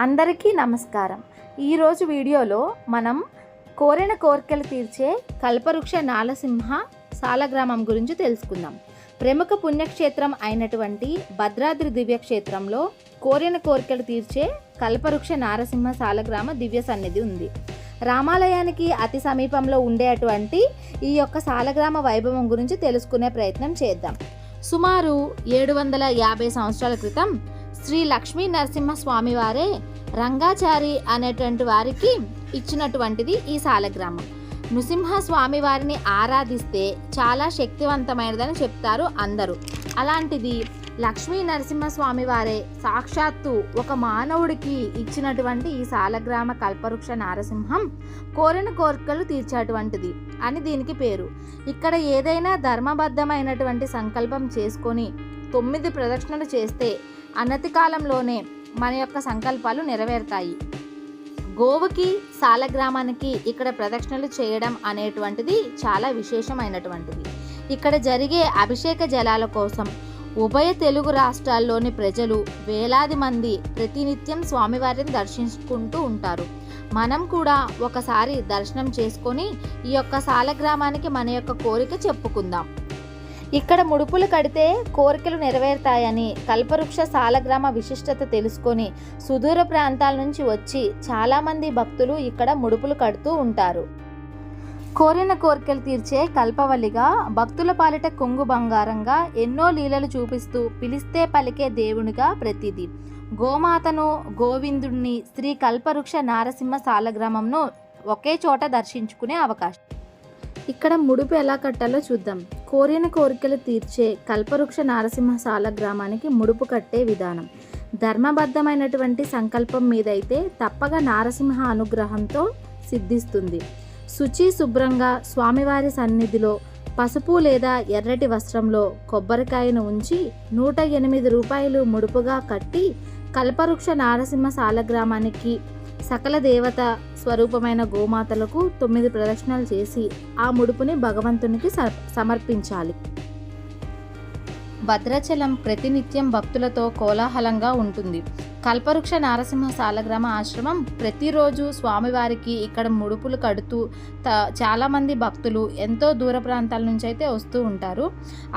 అందరికీ నమస్కారం. ఈరోజు వీడియోలో మనం కోరిన కోరికలు తీర్చే కల్పవృక్ష నాలసింహ సాలగ్రామం గురించి తెలుసుకుందాం. ప్రముఖ పుణ్యక్షేత్రం అయినటువంటి భద్రాద్రి దివ్యక్షేత్రంలో కోరిన కోరికలు తీర్చే కల్పవృక్ష నారసింహ సాలగ్రామ దివ్య సన్నిధి ఉంది. రామాలయానికి అతి సమీపంలో ఉండేటువంటి ఈ యొక్క సాలగ్రామ వైభవం గురించి తెలుసుకునే ప్రయత్నం చేద్దాం. సుమారు ఏడు వందల యాభై సంవత్సరాల క్రితం శ్రీ లక్ష్మీ నరసింహస్వామి వారే రంగాచారి అనేటువంటి వారికి ఇచ్చినటువంటిది ఈ సాలగ్రామం నృసింహస్వామి వారిని ఆరాధిస్తే చాలా శక్తివంతమైనదని చెప్తారు అందరూ. అలాంటిది లక్ష్మీ నరసింహస్వామి వారే సాక్షాత్తు ఒక మానవుడికి ఇచ్చినటువంటి ఈ సాలగ్రామ కల్పవృక్ష నారసింహం కోరిన కోరికలు తీర్చేటువంటిది అని దీనికి పేరు. ఇక్కడ ఏదైనా ధర్మబద్ధమైనటువంటి సంకల్పం చేసుకొని తొమ్మిది ప్రదక్షిణలు చేస్తే అనతి కాలంలోనే మన యొక్క సంకల్పాలు నెరవేరుతాయి. గోవుకి సాలగ్రామానికి ఇక్కడ ప్రదక్షిణలు చేయడం అనేటువంటిది చాలా విశేషమైనటువంటిది. ఇక్కడ జరిగే అభిషేక జలాల కోసం ఉభయ తెలుగు రాష్ట్రాల్లోని ప్రజలు వేలాది మంది ప్రతినిత్యం స్వామివారిని దర్శించుకుంటూ ఉంటారు. మనం కూడా ఒకసారి దర్శనం చేసుకొని ఈ యొక్క సాలగ్రామానికి మన యొక్క కోరిక చెప్పుకుందాం. ఇక్కడ ముడుపులు కడితే కోరికలు నెరవేరుతాయని కల్పవృక్ష సాలగ్రామ విశిష్టత తెలుసుకొని సుదూర ప్రాంతాల నుంచి వచ్చి చాలామంది భక్తులు ఇక్కడ ముడుపులు కడుతూ ఉంటారు. కోరిన కోరికలు తీర్చే కల్పవల్లిగా భక్తుల పాలిట కొంగు బంగారంగా ఎన్నో లీలలు చూపిస్తూ పిలిస్తే పలికే దేవునిగా ప్రతిది. గోమాతను గోవిందుణ్ణి శ్రీ కల్పవృక్ష నారసింహ సాలగ్రామంను ఒకే చోట దర్శించుకునే అవకాశం. ఇక్కడ ముడుపు ఎలా కట్టాలో చూద్దాం. కోరిన కోరికలు తీర్చే కల్పవృక్ష నారసింహశాల గ్రామానికి ముడుపు కట్టే విధానం. ధర్మబద్ధమైనటువంటి సంకల్పం మీదైతే తప్పగా నారసింహ అనుగ్రహంతో సిద్ధిస్తుంది. శుచి శుభ్రంగా స్వామివారి సన్నిధిలో పసుపు లేదా ఎర్రటి వస్త్రంలో కొబ్బరికాయను ఉంచి నూట ఎనిమిది రూపాయలు ముడుపుగా కట్టి కల్పవృక్ష నారసింహ సాలగ్రామానికి సకల దేవత స్వరూపమైన గోమాతలకు తొమ్మిది ప్రదక్షిణలు చేసి ఆ ముడుపుని భగవంతునికి స- సమర్పించాలి. భద్రాచలం ప్రతినిత్యం భక్తులతో కోలాహలంగా ఉంటుంది. కల్పవృక్ష నారసింహ సాలగ్రామ ఆశ్రమం ప్రతిరోజు స్వామివారికి ఇక్కడ ముడుపులు కడుతూ త చాలామంది భక్తులు ఎంతో దూర ప్రాంతాల నుంచి అయితే వస్తూ ఉంటారు.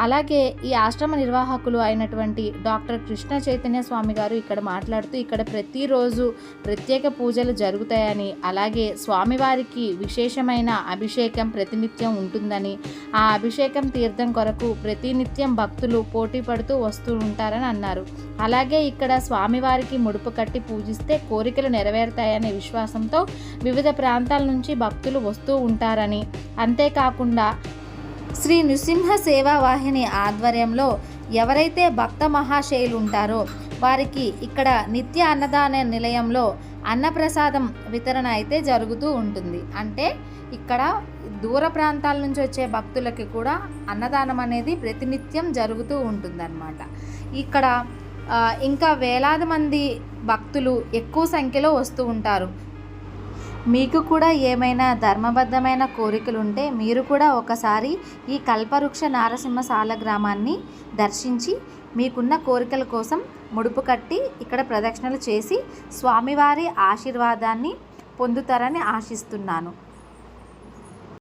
అలాగే ఈ ఆశ్రమ నిర్వాహకులు అయినటువంటి డాక్టర్ కృష్ణ చైతన్య స్వామి గారు ఇక్కడ మాట్లాడుతూ ఇక్కడ ప్రతిరోజు ప్రత్యేక పూజలు జరుగుతాయని అలాగే స్వామివారికి విశేషమైన అభిషేకం ప్రతినిత్యం ఉంటుందని ఆ అభిషేకం తీర్థం కొరకు ప్రతినిత్యం భక్తులు పోటీ పడుతూ వస్తూ ఉంటారని అన్నారు. అలాగే ఇక్కడ స్వామివారికి ముడుపు కట్టి పూజిస్తే కోరికలు నెరవేరుతాయనే విశ్వాసంతో వివిధ ప్రాంతాల నుంచి భక్తులు వస్తూ ఉంటారని. అంతేకాకుండా శ్రీ నృసింహ సేవా వాహిని ఆధ్వర్యంలో ఎవరైతే భక్త మహాశయులు ఉంటారో వారికి ఇక్కడ నిత్య అన్నదాన నిలయంలో అన్నప్రసాదం వితరణ అయితే జరుగుతూ ఉంటుంది. అంటే ఇక్కడ దూర ప్రాంతాల నుంచి వచ్చే భక్తులకి కూడా అన్నదానం అనేది ప్రతినిత్యం జరుగుతూ ఉంటుందన్నమాట. ఇక్కడ ఇంకా వేలాది మంది భక్తులు ఎక్కువ సంఖ్యలో వస్తూ ఉంటారు. మీకు కూడా ఏమైనా ధర్మబద్ధమైన కోరికలు ఉంటే మీరు కూడా ఒకసారి ఈ కల్పవృక్ష నారసింహసాల గ్రామాన్ని దర్శించి మీకున్న కోరికల కోసం ముడుపు కట్టి ఇక్కడ ప్రదక్షిణలు చేసి స్వామివారి ఆశీర్వాదాన్ని పొందుతారని ఆశిస్తున్నాను.